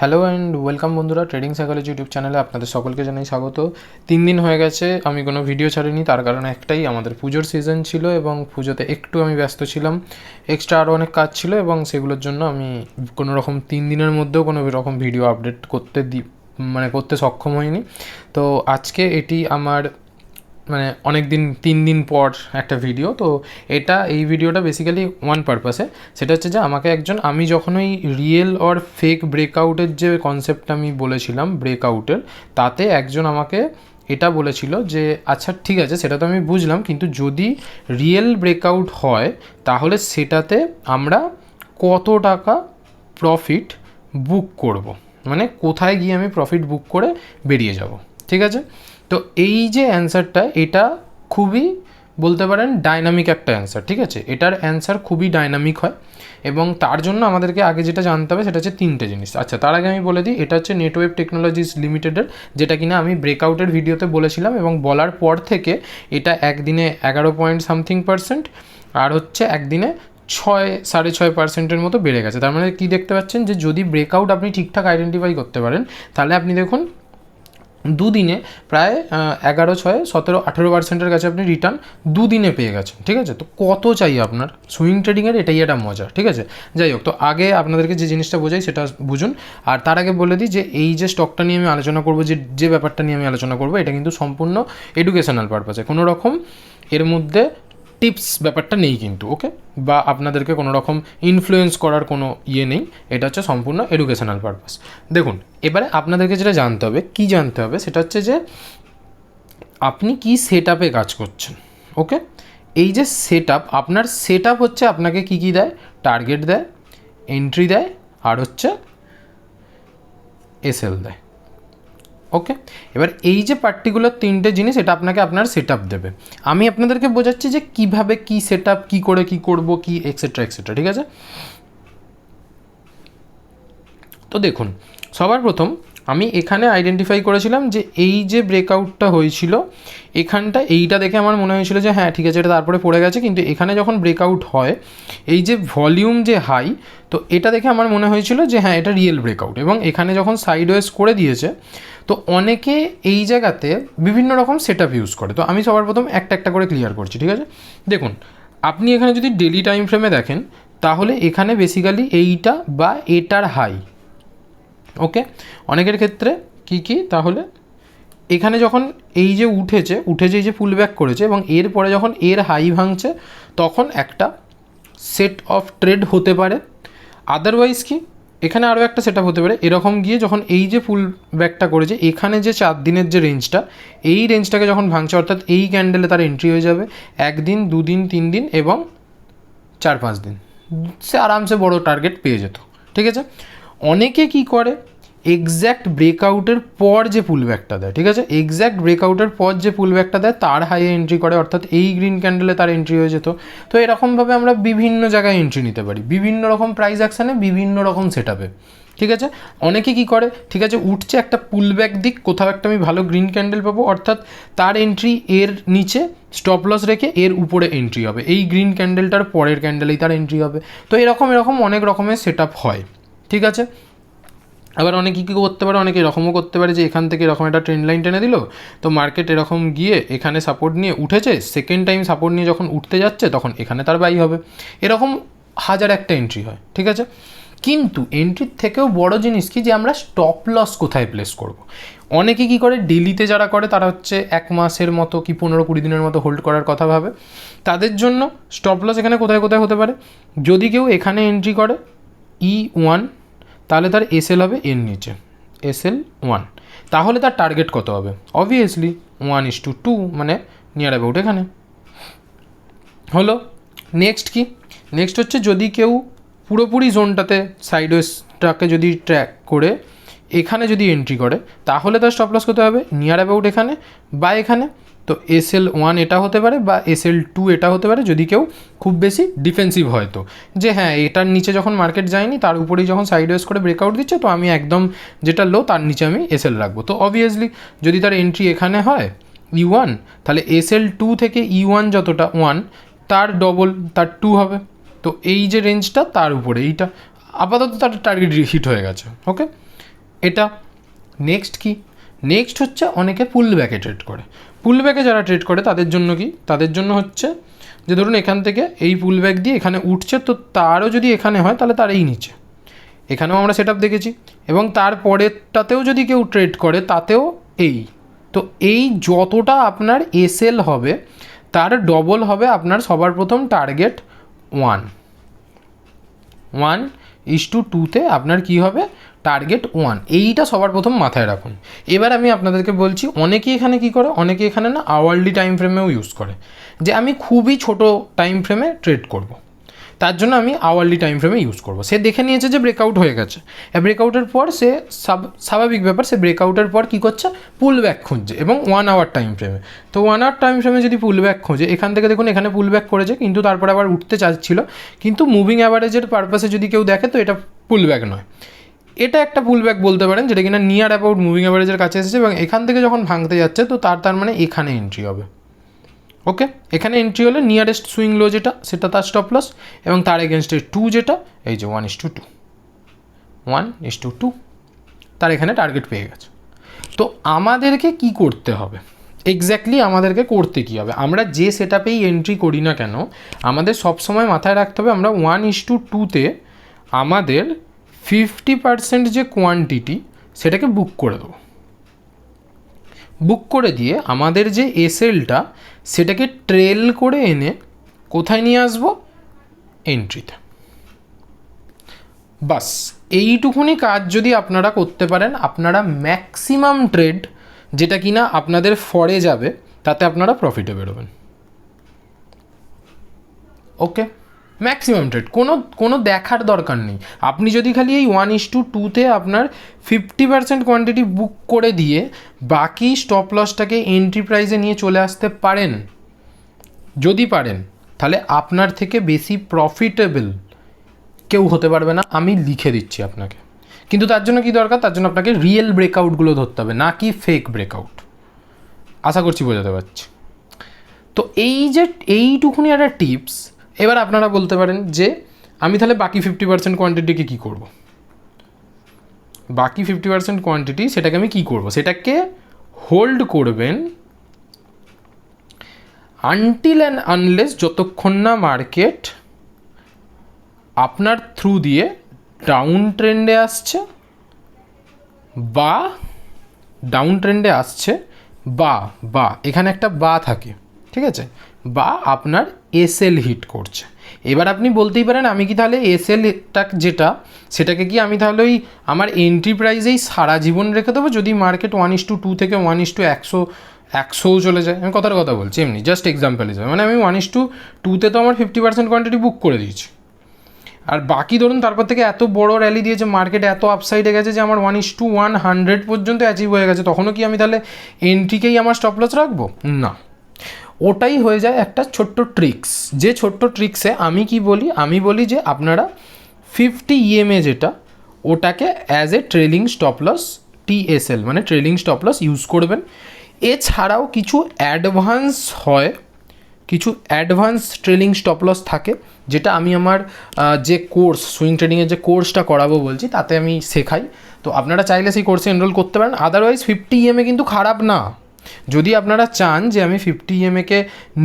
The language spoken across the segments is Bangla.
হ্যালো অ্যান্ড ওয়েলকাম বন্ধুরা ট্রেডিং সাইকোলজি ইউটিউব চ্যানেলে আপনাদের সকলকে জানাই স্বাগত। তিন দিন হয়ে গেছে, আমি কোনো ভিডিও ছাড়িনি, তার কারণ একটাই, আমাদের পুজোর সিজন ছিল এবং পুজোতে একটু আমি ব্যস্ত ছিলাম। এক্সট্রা আরও অনেক কাজ ছিল এবং সেগুলোর জন্য আমি কোনো রকম তিন দিনের মধ্যেও কোনো রকম ভিডিও আপডেট করতে দি মানে করতে সক্ষম হইনি। তো আজকে এটি আমার মানে অনেক দিন তিন দিন পর একটা ভিডিও তো এটা, এই ভিডিওটা বেসিক্যালি ওয়ান পারপাসে সেটা হচ্ছে যে আমাকে একজন, আমি যখন ওই রিয়েল অর ফেক ব্রেকআউটের যে কনসেপ্টটা আমি বলেছিলাম ব্রেকআউটের তাতে একজন আমাকে এটা বলেছিল যে আচ্ছা ঠিক আছে, সেটা তো আমি বুঝলাম, কিন্তু যদি রিয়েল ব্রেকআউট হয়, তাহলে সেটাতে আমরা কত টাকা প্রফিট বুক করব? মানে কোথায় গিয়ে আমি প্রফিট বুক করে বেরিয়ে যাব? ঠিক আছে? তো এই যে অ্যান্সারটা, এটা খুবই বলতে পারেন ডাইনামিক একটা অ্যান্সার, ঠিক আছে? এটার অ্যান্সার খুবই ডাইনামিক হয় এবং তার জন্য আমাদেরকে আগে যেটা জানতে হবে সেটা হচ্ছে তিনটে জিনিস। আচ্ছা তার আগে আমি বলে দিই, এটা হচ্ছে নেটওয়েব টেকনোলজিস লিমিটেডের যেটা কিনা আমি ব্রেকআউটের ভিডিওতে বলেছিলাম এবং বলার পর থেকে এটা একদিনে এগারো পয়েন্ট সামথিং পার্সেন্ট আর হচ্ছে একদিনে ছয়, সাড়ে ছয় পার্সেন্টের মতো বেড়ে গেছে। তার মানে কী দেখতে পাচ্ছেন যে যদি ব্রেকআউট আপনি ঠিকঠাক আইডেন্টিফাই করতে পারেন, তাহলে আপনি দেখুন দুদিনে প্রায় এগারো, ছয়, সতেরো, আঠেরো পার্সেন্টের কাছে আপনি রিটার্ন দুদিনে পেয়ে গেছেন, ঠিক আছে? তো কত চাই আপনার? সুইং ট্রেডিংয়ের এটাই একটা মজা, ঠিক আছে? যাই হোক, তো আগে আপনাদেরকে যে জিনিসটা বোঝাই সেটা বুঝুন। আর তার আগে বলে দিই যে এই যে স্টকটা নিয়ে আমি আলোচনা করব, যে যে ব্যাপারটা নিয়ে আমি আলোচনা করব, এটা কিন্তু সম্পূর্ণ এডুকেশনাল পারপাসে কোনো রকম এর মধ্যে টিপস ব্যাপারটা নেই কিন্তু ওকে বা আপনাদেরকে কোনো রকম ইনফ্লুয়েন্স করার কোনো ইয়ে নেই, এটা হচ্ছে সম্পূর্ণ এডুকেশনাল পারপাস দেখুন, এবারে আপনাদেরকে যেটা জানতে হবে, কি জানতে হবে? সেটা হচ্ছে যে, আপনি কি সেট আপে কাজ করছেন ওকে এই যে সেট আপ আপনার সেট আপ হচ্ছে আপনাকে কী কী দেয়? টার্গেট দেয় এন্ট্রি দেয়, আর হচ্ছে এসএল দেয়। ওকে এবার এই যে পার্টিকুলার তিনটে জিনিস, এটা আপনাকে আপনার সেট দেবে। আমি আপনাদেরকে বোঝাচ্ছি যে কীভাবে কি সেট আপ কী করে কী করব, কি এক্সেট্রা এক্সেট্রা ঠিক আছে? তো দেখুন, সবার প্রথম আমি এখানে আইডেন্টিফাই করেছিলাম যে এই যে ব্রেকআউটটা হয়েছিল, এখানটা এইটা দেখে আমার মনে হয়েছিল যে হ্যাঁ ঠিক আছে, এটা তারপরে পড়ে গেছে। কিন্তু এখানে যখন ব্রেকআউট হয়, এই যে ভলিউম যে হাই তো এটা দেখে আমার মনে হয়েছিল যে হ্যাঁ এটা রিয়েল ব্রেকআউট এবং এখানে যখন সাইডওয়েজ করে দিয়েছে, তো অনেকে এই জায়গাতে বিভিন্ন রকম সেট ইউজ করে। তো আমি সবার প্রথম একটা একটা করে ক্লিয়ার করছি, ঠিক আছে? দেখুন, আপনি এখানে যদি ডেলি টাইম ফ্রেমে দেখেন, তাহলে এখানে বেসিক্যালি এইটা বা এটার হাই ওকে অনেকের ক্ষেত্রে কি কি? তাহলে এখানে যখন এই যে উঠেছে উঠে যে এই যে পুল ব্যাক করেছে এবং এরপরে যখন এর হাই ভাঙছে, তখন একটা সেট অফ ট্রেড হতে পারে। আদারওয়াইজ কি? এখানে আরও একটা সেট হতে পারে। এরকম গিয়ে যখন এই যে ফুল ব্যাকটা করেছে, এখানে যে চার দিনের যে রেঞ্জটা এই রেঞ্জটাকে যখন ভাঙছে, অর্থাৎ এই ক্যান্ডেলে তার এন্ট্রি হয়ে যাবে একদিন, দুদিন তিন দিন এবং চার, পাঁচ দিন। সে আরামসে বড় টার্গেট পেয়ে যেত। ঠিক আছে? অনেকে কি করে? এক্স্যাক্ট ব্রেকআউটের পর যে পুল ব্যাকটা দেয়, ঠিক আছে? এক্স্যাক্ট ব্রেকআউটের পর যে পুল ব্যাকটা দেয়, তার হাইয়ে এন্ট্রি করে, অর্থাৎ এই গ্রিন ক্যান্ডেলে তার এন্ট্রি হয়ে যেত। তো এরকমভাবে আমরা বিভিন্ন জায়গায় এন্ট্রি নিতে পারি। বিভিন্ন রকম প্রাইস অ্যাকশানে বিভিন্ন রকম সেট ঠিক আছে? অনেকে কি করে? ঠিক আছে, উঠছে একটা পুল ব্যাক দিক, কোথাও একটা আমি ভালো গ্রিন ক্যান্ডেল পাবো, অর্থাৎ তার এন্ট্রি এর নিচে স্টপ লস রেখে এর উপরে এন্ট্রি হবে। এই গ্রিন ক্যান্ডেলটার পরের ক্যান্ডেলেই তার এন্ট্রি হবে। তো এরকম এরকম অনেক রকমের সেট হয়। ঠিক আছে? আবার অনেকে কী করতে পারে, অনেকে এরকমও করতে পারে যে এখান থেকে এরকম একটা ট্রেন লাইন টেনে দিল, তো মার্কেট এরকম গিয়ে এখানে সাপোর্ট নিয়ে উঠেছে সেকেন্ড টাইম সাপোর্ট নিয়ে যখন উঠতে যাচ্ছে, তখন এখানে তার বাই হবে। এরকম হাজার একটা এন্ট্রি হয়, ঠিক আছে? কিন্তু এন্ট্রির থেকেও বড় জিনিস কি যে আমরা স্টপ লস কোথায় প্লেস করব। অনেকে কি করে ডেলিতে যারা করে, তারা হচ্ছে এক মাসের মতো কি পনেরো কুড়ি দিনের মতো হোল্ড করার কথা ভাবে। তাদের জন্য স্টপ লস এখানে কোথায় কোথায় হতে পারে? যদি কেউ এখানে এন্ট্রি করে ই ওয়ান তাহলে তার এস এল হবে এর নিচে। এস এল ওয়ান তাহলে তার টার্গেট কত হবে? Obviously one is to two মানে নিয়ার অ্যাবাউট এখানে। হলো নেক্সট কি? নেক্সট হচ্ছে যদি কেউ পুরোপুরি জোনটাতে সাইডওয়েজটাকে যদি ট্র্যাক করে, এখানে যদি এন্ট্রি করে, তাহলে তার স্টপ লস করতে হবে? নিয়ার অ্যাবাউট এখানে বা এখানে। তো এস এল ওয়ান এটা হতে পারে বা এস এল টু এটা হতে পারে যদি কেউ খুব বেশি ডিফেন্সিভ হয় তো। যে হ্যাঁ এটার নিচে যখন মার্কেট যায়নি, তার উপরেই যখন সাইড ওয়েস করে ব্রেকআউট দিচ্ছে, তো আমি একদম যেটা লো তার নিচে আমি এস এল রাখব। তো অবভিয়াসলি যদি তার এন্ট্রি এখানে হয় ই ওয়ান তাহলে এস এল টু থেকে ই ওয়ান যতটা ওয়ান তার ডবল তার টু হবে। তো এই যে রেঞ্জটা তার উপরে এইটা। আপাতত তার টার্গেট হিট হয়ে গেছে ওকে এটা নেক্সট কি? নেক্সট হচ্ছে অনেকে পুল ব্যাকে ট্রেড করে। পুল ব্যাকে যারা ট্রেড করে, তাদের জন্য কি? তাদের জন্য হচ্ছে যে ধরুন এখান থেকে এই পুল ব্যাক দিয়ে এখানে উঠছে, তো তারও যদি এখানে হয়, তাহলে তার এই নিচে। এখানেও আমরা সেট দেখেছি। এবং তারপরেরটাতেও যদি কেউ ট্রেড করে, তাতেও এই। তো এই যতটা আপনার এসএল হবে, তার ডবল হবে আপনার সবার প্রথম target one one is to টুতে আপনার কি হবে? টার্গেট ওয়ান এইটা সবার প্রথম মাথায় রাখুন। এবার আমি আপনাদেরকে বলছি অনেকে এখানে কি করে? অনেকে এখানে না আওয়ারলি টাইম ফ্রেমেও ইউজ করে। যে আমি খুবই ছোট টাইম ফ্রেমে ট্রেড করব। তার জন্য আমি আওয়ারলি টাইম ফ্রেমে ইউজ করব। সে দেখে নিয়েছে যে ব্রেকআউট হয়ে গেছে। ব্রেকআউটের পর সে সাব- স্বাভাবিক ব্যাপার, সে ব্রেকআউটের পর কী করছে? পুল ব্যাক খুঁজছে এবং ওয়ান আওয়ার টাইম ফ্রেমে তো ওয়ান আওয়ার টাইম ফ্রেমে যদি পুল ব্যাক খোঁজে, এখান থেকে দেখুন এখানে পুল ব্যাক করেছে, কিন্তু তারপরে আবার উঠতে চাচ্ছিল। কিন্তু মুভিং অ্যাভারেজের পারপাসে যদি কেউ দেখে, তো এটা পুল ব্যাক নয়। এটা একটা পুল ব্যাক বলতে পারেন, যেটা কিনা নিয়ার অ্যাবাউট মুভিং অ্যাভারেজের কাছে এসেছে এবং এখান থেকে যখন ভাঙতে যাচ্ছে, তো তার তার মানে এখানে এন্ট্রি হবে। ওকে এখানে এন্ট্রি হলে নিয়ারেস্ট সুইং লো যেটা, সেটা তার স্টপ লস এবং তার এগেনস্টে টু যেটা, এই যে one is to two one is to two তার এখানে টার্গেট পেয়ে গেছে। তো আমাদেরকে কি করতে হবে? এক্স্যাক্টলি আমাদেরকে করতে কী হবে? আমরা যে সেট আপেই এন্ট্রি করি না কেন, আমাদের সবসময় মাথায় রাখতে হবে আমরা ওয়ান ইস টু টুতে আমাদের ফিফটি পার্সেন্ট যে কোয়ান্টিটি সেটাকে বুক করে দেবো। বুক করে দিয়ে আমাদের যে এসএলটা সেটাকে ট্রেল করে এনে কোথায় নিয়ে আসব? এন্ট্রিতে বাস, এইটুকুনি কাজ যদি আপনারা করতে পারেন, আপনারা ম্যাক্সিমাম ট্রেড যেটা কিনা আপনাদের ফরে যাবে, তাতে আপনারা প্রফিটে বেরোবেন। ওকে ম্যাক্সিমাম ট্রেড কোনো কোনো দেখার দরকার নেই। আপনি যদি খালি এই ওয়ান ইস টু টুতে আপনার ফিফটি পার্সেন্ট কোয়ান্টিটি বুক করে দিয়ে বাকি স্টপ লসটাকে এন্ট্রি প্রাইসে নিয়ে চলে আসতে পারেন। যদি পারেন, তাহলে আপনার থেকে বেশি প্রফিটেবল কেউ হতে পারবে না। আমি লিখে দিচ্ছি আপনাকে। কিন্তু তার জন্য কি দরকার? তার জন্য আপনাকে রিয়েল ব্রেকআউটগুলো ধরতে হবে, না কি ফেক ব্রেকআউট আশা করছি বোঝাতে পারছি। তো এই যে, এইটুকুনি একটা টিপস এবার আপনারা বলতে পারেন যে আমি তাহলে বাকি ফিফটি পার্সেন্ট কোয়ান্টিটিকে কী করব? বাকি ফিফটি পার্সেন্ট কোয়ান্টিটি সেটাকে আমি কী করব? সেটাকে হোল্ড করবেন আনটিল অ্যান্ড আনলেস যতক্ষণ না মার্কেট আপনার থ্রু দিয়ে ডাউন ট্রেন্ডে আসছে বা ডাউন ট্রেন্ডে আসছে বা বা, এখানে একটা বা থাকে, ঠিক আছে? বা আপনার এসএল হিট করছে। এবার আপনি বলতেই পারেন, আমি কি তাহলে এসএলটা যেটা, সেটাকে কি আমি তাহলে ওই আমার এন্ট্রি প্রাইজেই সারা জীবন রেখে দেবো? যদি market one is to two থেকে ওয়ান ইস টু একশো, একশোও চলে যায়। আমি কথার কথা বলছি, এমনি জাস্ট এক্সাম্পল হিসেবে মানে আমি ওয়ান ইস টু টুতে তো আমার ফিফটি পার্সেন্ট কোয়ান্টিটি বুক করে দিয়েছি। আর বাকি ধরুন, তারপর থেকে এত বড় র্যালি দিয়েছে মার্কেট এত আপসাইডে গেছে যে আমার one is to one hundred পর্যন্ত অ্যাচিভ হয়ে গেছে, তখনও কি আমি তাহলে এন্ট্রিকেই আমার স্টপ লস রাখব? না। ওটাই হয়ে যায় একটা ছোট্ট ট্রিক্স যে ছোট্ট ট্রিক্সে আমি কি বলি? আমি বলি যে আপনারা ফিফটি ইএমএ যেটা, ওটাকে as a trailing stop loss TSL মানে ট্রেলিং স্টপ লস ইউজ করবেন। এছাড়াও কিছু অ্যাডভান্স হয়, কিছু অ্যাডভান্স ট্রেলিং স্টপ লস থাকে, যেটা আমি আমার যে কোর্স সুইং ট্রেডিংয়ের যে কোর্সটা করাবো বলছি, তাতে আমি শেখাই। তো আপনারা চাইলে সেই কোর্সে এনরোল করতে পারেন আদারওয়াইজ ফিফটি ইএমএ কিন্তু খারাপ না। যদি আপনারা চান যে আমি ফিফটি ইএমএকে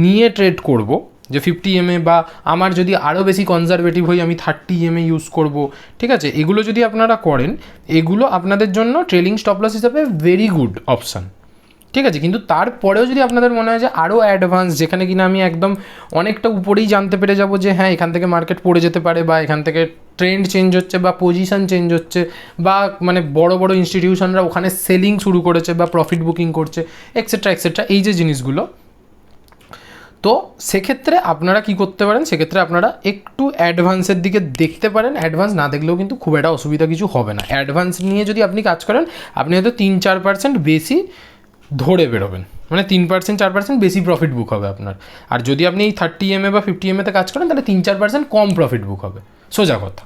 নিয়ে ট্রেড করব, যে ফিফটি এমএ বা আমার যদি আরও বেশি কনজারভেটিভ হই, আমি থার্টি এমএ ইউজ করব, ঠিক আছে? এগুলো যদি আপনারা করেন, এগুলো আপনাদের জন্য ট্রেলিং স্টপ লস হিসাবে ভেরি গুড অপশান ঠিক আছে, কিন্তু তারপরেও যদি আপনাদের মনে হয় যে আরও অ্যাডভান্স যেখানে কিনা আমি একদম অনেকটা উপরেই জানতে পেরে যাব যে হ্যাঁ এখান থেকে মার্কেট পড়ে যেতে পারে বা এখান থেকে ট্রেন্ড চেঞ্জ হচ্ছে বা পজিশন চেঞ্জ হচ্ছে বা মানে বড় বড় ইনস্টিটিউশনরা ওখানে সেলিং শুরু করেছে বা প্রফিট বুকিং করছে এক্সেট্রা এক্সেট্রা এই যে জিনিসগুলো। তো সেক্ষেত্রে আপনারা কি করতে পারেন? সেক্ষেত্রে আপনারা একটু অ্যাডভান্সের দিকে দেখতে পারেন। অ্যাডভান্স না দেখলেও কিন্তু খুব একটা অসুবিধা কিছু হবে না। অ্যাডভান্স নিয়ে যদি আপনি কাজ করেন, আপনি হয়তো তিন, চার পার্সেন্ট বেশি ধরে বেরোবেন। মানে তিন পার্সেন্ট চার পার্সেন্ট বেশি প্রফিট বুক হবে আপনার। আর যদি আপনি এই থার্টি এমএ বা ফিফটি এমএতে কাজ করেন, তাহলে তিন, চার পার্সেন্ট কম প্রফিট বুক হবে। সোজা কথা।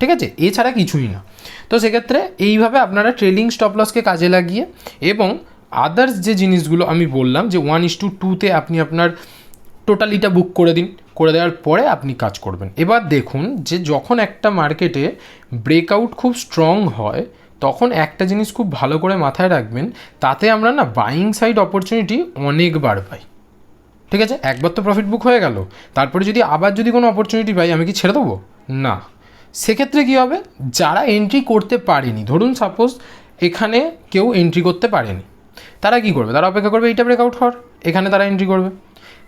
ঠিক আছে? এছাড়া কিছুই না। তো সেক্ষেত্রে এইভাবে আপনারা ট্রেলিং স্টপ লসকে কাজে লাগিয়ে এবং আদার্স যে জিনিসগুলো আমি বললাম, যে ওয়ান ইস টু টুতে আপনি আপনার টোটালিটা বুক করে দিন, করে দেওয়ার পরে আপনি কাজ করবেন। এবার দেখুন যে যখন একটা মার্কেটে ব্রেকআউট খুব স্ট্রং হয় তখন একটা জিনিস খুব ভালো করে মাথায় রাখবেন, তাতে আমরা না বাইং সাইড অপরচুনিটি অনেকবার পাই। ঠিক আছে? একবার তো প্রফিট বুক হয়ে গেল। তারপরে যদি আবার যদি কোনো অপরচুনিটি পাই, আমি কি ছেড়ে দেবো? না। সেক্ষেত্রে কী হবে? যারা এন্ট্রি করতে পারেনি, ধরুন সাপোজ এখানে কেউ এন্ট্রি করতে পারেনি, তারা কি করবে? তারা অপেক্ষা করবে, এইটা ব্রেকআউট হওয়ার। এখানে তারা এন্ট্রি করবে।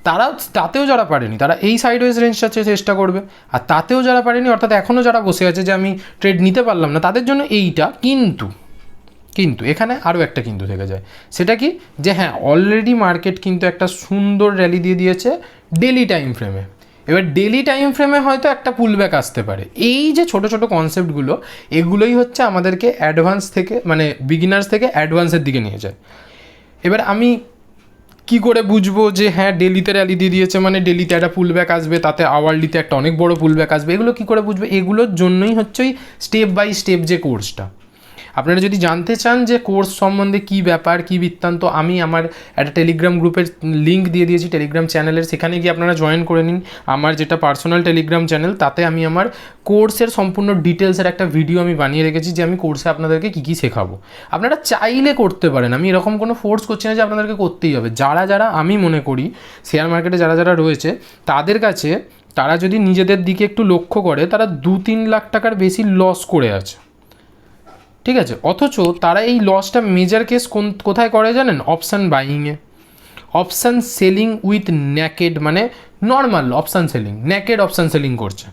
তারা তাতেও যারা পারেনি, তারা এই সাইডওয়েজ রেঞ্জটা চেষ্টা করবে। আর তাতেও যারা পারেনি, অর্থাৎ এখনও যারা বসে আছে যে আমি ট্রেড নিতে পারলাম না, তাদের জন্য এইটা কিন্তু কিন্তু এখানে আরও একটা কিন্তু থেকে যায়। সেটা কি? যে হ্যাঁ অলরেডি মার্কেট কিন্তু একটা সুন্দর র্যালি দিয়ে দিয়েছে ডেলি টাইম ফ্রেমে এবার ডেলি টাইম ফ্রেমে হয়তো একটা পুলব্যাক আসতে পারে। এই যে ছোট ছোট কনসেপ্টগুলো এগুলোই হচ্ছে আমাদেরকে অ্যাডভান্স থেকে মানে বিগিনার্স থেকে অ্যাডভান্সের দিকে নিয়ে যায়। এবার আমি কি করে বুঝব যে হ্যাঁ ডেলিতে র্যালি দিয়ে দিয়েছে মানে ডেলিতে একটা পুলব্যাক আসবে, তাতে আওয়ারলিতে একটা অনেক বড় পুলব্যাক আসবে, এগুলো কি করে বুঝবে? এগুলোর জন্যই হচ্ছে ওই স্টেপ বাই স্টেপ যে কোর্সটা আপনারা যদি জানতে চান যে কোর্স সম্বন্ধে কি ব্যাপার, কি বৃত্তান্ত, আমি আমার একটা টেলিগ্রাম গ্রুপের লিঙ্ক দিয়ে দিয়েছি টেলিগ্রাম চ্যানেলের, সেখানে গিয়ে আপনারা জয়েন করে নিন। আমার যেটা পার্সোনাল টেলিগ্রাম চ্যানেল, তাতে আমি আমার কোর্সের সম্পূর্ণ ডিটেলসের একটা ভিডিও আমি বানিয়ে রেখেছি যে আমি কোর্সে আপনাদেরকে কী কী শেখাবো। আপনারা চাইলে করতে পারেন। আমি এরকম কোনো ফোর্স করছি না যে আপনাদেরকে করতেই হবে। যারা যারা আমি মনে করি, শেয়ার মার্কেটে যারা যারা রয়েছে, তাদের কাছে তারা যদি নিজেদের দিকে একটু লক্ষ্য করে, তারা দু তিন লাখ টাকার বেশি লস করে আছে। ঠিক আছে? অথচ তারা এই লসটা মেজার কেস কোন, কোথায় করে জানেন? অপশান বাইংয়ে অপশান সেলিং উইথ ন্যাকেড মানে normal option selling naked option selling করছে।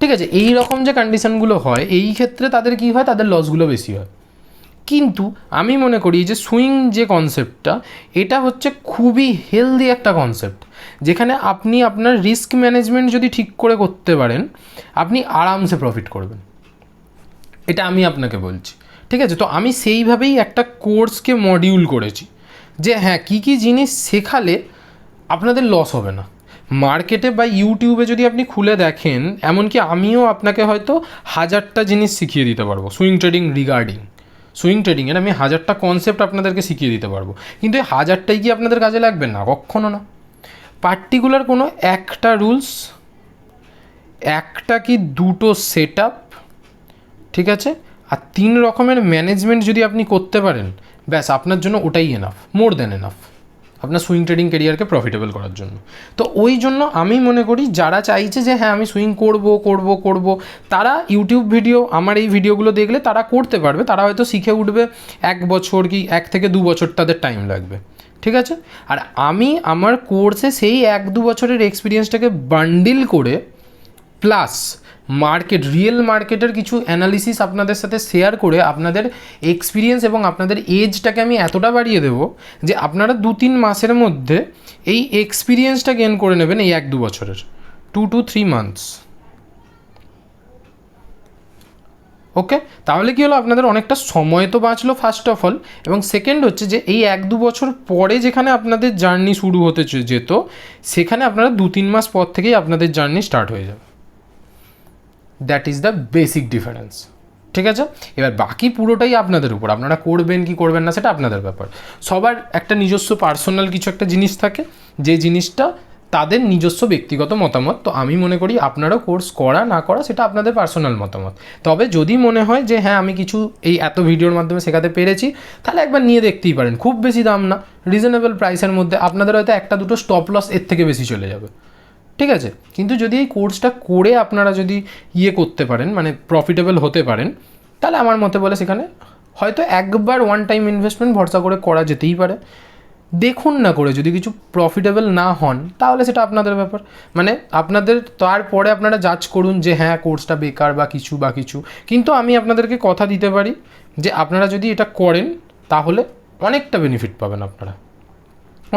ঠিক আছে? এই রকম যে কন্ডিশনগুলো হয়, এই ক্ষেত্রে তাদের কী হয়? তাদের লসগুলো বেশি হয়। কিন্তু আমি মনে করি যে সুইং যে কনসেপ্টটা এটা হচ্ছে খুবই হেলদি একটা কনসেপ্ট যেখানে আপনি আপনার রিস্ক ম্যানেজমেন্ট যদি ঠিক করে করতে পারেন, আপনি আরামসে প্রফিট করবেন। এটা আমি আপনাকে বলছি। ঠিক আছে? তো আমি সেইভাবেই একটা কোর্সকে মডিউল করেছি যে হ্যাঁ কী কী জিনিস শেখালে আপনাদের লস হবে না। মার্কেটে বা ইউটিউবে যদি আপনি খুলে দেখেন, এমনকি আমিও আপনাকে হয়তো হাজারটা জিনিস শিখিয়ে দিতে পারব। সুইং ট্রেডিং রিগার্ডিং সুইং ট্রেডিংয়ের আমি হাজারটা কনসেপ্ট আপনাদেরকে শিখিয়ে দিতে পারব। কিন্তু এই হাজারটাই কি আপনাদের কাজে লাগবে? না, কখনো না। পার্টিকুলার কোনো একটা রুলস একটা কি দুটো সেট ঠিক আছে? আর তিন রকমের ম্যানেজমেন্ট যদি আপনি করতে পারেন, ব্যাস আপনার জন্য ওটাই এনাফ মোর দেন এনাফ আপনার সুইং ট্রেডিং কেরিয়ারকে প্রফিটেবল করার জন্য। তো ওই জন্য আমি মনে করি যারা চাইছে যে হ্যাঁ আমি সুইং করব করব করব, তারা ইউটিউব ভিডিও আমার এই ভিডিওগুলো দেখলে তারা করতে পারবে, তারা হয়তো শিখে উঠবে এক বছর কি এক থেকে দু বছর তাদের টাইম লাগবে, ঠিক আছে? আর আমি আমার কোর্সে সেই এক দু বছরের এক্সপিরিয়েন্সটাকে বান্ডিল করে প্লাস মার্কেট রিয়েল মার্কেটের কিছু অ্যানালিসিস আপনাদের সাথে শেয়ার করে আপনাদের এক্সপিরিয়েন্স এবং আপনাদের এজটাকে আমি এতটা বাড়িয়ে দেবো যে আপনারা দু তিন মাসের মধ্যে এই এক্সপিরিয়েন্সটা গেন করে নেবেন এই এক দু বছরের। Two two three months okay তাহলে কী হলো? আপনাদের অনেকটা সময় তো বাঁচলো ফার্স্ট অফ অল এবং সেকেন্ড হচ্ছে যে এই এক দু বছর পরে যেখানে আপনাদের জার্নি শুরু হতে যেত, সেখানে আপনারা দু তিন মাস পর থেকেই আপনাদের জার্নি স্টার্ট হয়ে যাবে। That is the basic difference ঠিক আছে? এবার বাকি পুরোটাই আপনাদের উপর। আপনারা করবেন কি করবেন না, সেটা আপনাদের ব্যাপার। সবার একটা নিজস্ব পার্সোনাল কিছু একটা জিনিস থাকে। যে জিনিসটা তাদের নিজস্ব ব্যক্তিগত মতামত, তো আমি মনে করি আপনারও কোর্স করা, না করা, সেটা আপনাদের পার্সোনাল মতামত। তবে যদি মনে হয় যে হ্যাঁ আমি কিছু এই এত ভিডিওর মাধ্যমে শেখাতে পেরেছি, তাহলে একবার নিয়ে দেখতেই পারেন। খুব বেশি দাম না। রিজনেবল প্রাইসের মধ্যে আপনাদের হয়তো একটা দুটো স্টপ লস এর থেকে বেশি চলে যাবে। ঠিক আছে? কিন্তু যদি এই কোর্সটা করে আপনারা যদি ইয়ে করতে পারেন মানে প্রফিটেবল হতে পারেন, তাহলে আমার মতে বলে সেখানে হয়তো একবার ওয়ান টাইম ইনভেস্টমেন্ট ভরসা করে করা যেতেই পারে। দেখুন না করে যদি কিছু প্রফিটেবল না হন, তাহলে সেটা আপনাদের ব্যাপার। মানে আপনাদের, তারপরে আপনারা জাজ করুন যে হ্যাঁ কোর্সটা বেকার বা কিছু বা কিছু। কিন্তু আমি আপনাদেরকে কথা দিতে পারি যে আপনারা যদি এটা করেন, তাহলে অনেকটা বেনিফিট পাবেন আপনারা।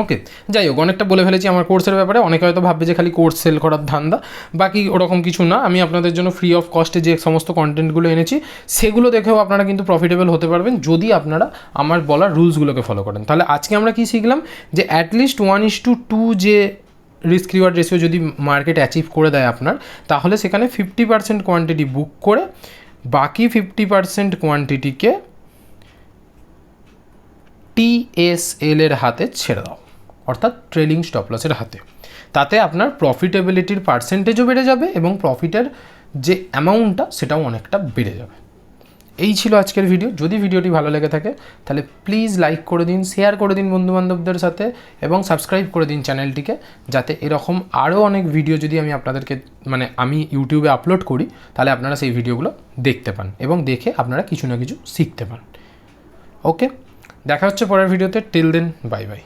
ওকে যাই হোক, অনেকটা বলে ফেলেছি আমার কোর্সের ব্যাপারে। অনেকে হয়তো ভাববে যে খালি কোর্স সেল করার ধান্দা। বাকি ওরকম কিছু না। আমি আপনাদের জন্য ফ্রি অফ কস্টে যে সমস্ত কন্টেন্টগুলো এনেছি, সেগুলো দেখেও আপনারা কিন্তু প্রফিটেবল হতে পারবেন যদি আপনারা আমার বলার রুলসগুলোকে ফলো করেন। তাহলে আজকে আমরা কি শিখলাম? যে at least one is to two যে রিস্ক রিওয়ার্ড রেশিও যদি মার্কেট অ্যাচিভ করে দেয় আপনার, তাহলে সেখানে ফিফটি পার্সেন্ট কোয়ান্টিটি বুক করে, বাকি ফিফটি পার্সেন্ট কোয়ান্টিটিকে টিএসএল এর হাতে ছেড়ে দাও। অর্থাৎ ট্রেলিং স্টপ লসের হাতে। তাতে আপনার প্রফিটেবিলিটির পার্সেন্টেজও বেড়ে যাবে এবং প্রফিটের যে অ্যামাউন্টটা সেটাও অনেকটা বেড়ে যাবে। এই ছিল আজকের ভিডিও যদি ভিডিওটি ভালো লেগে থাকে, তাহলে প্লিজ লাইক করে দিন শেয়ার করে দিন বন্ধুবান্ধবদের সাথে এবং সাবস্ক্রাইব করে দিন চ্যানেলটিকে যাতে এরকম আরও অনেক ভিডিও যদি আমি আপনাদেরকে মানে আমি ইউটিউবে আপলোড করি, তাহলে আপনারা সেই ভিডিওগুলো দেখতে পান এবং দেখে আপনারা কিছু না কিছু শিখতে পান। ওকে দেখা হচ্ছে পরের ভিডিওতে টিল দেন বাই বাই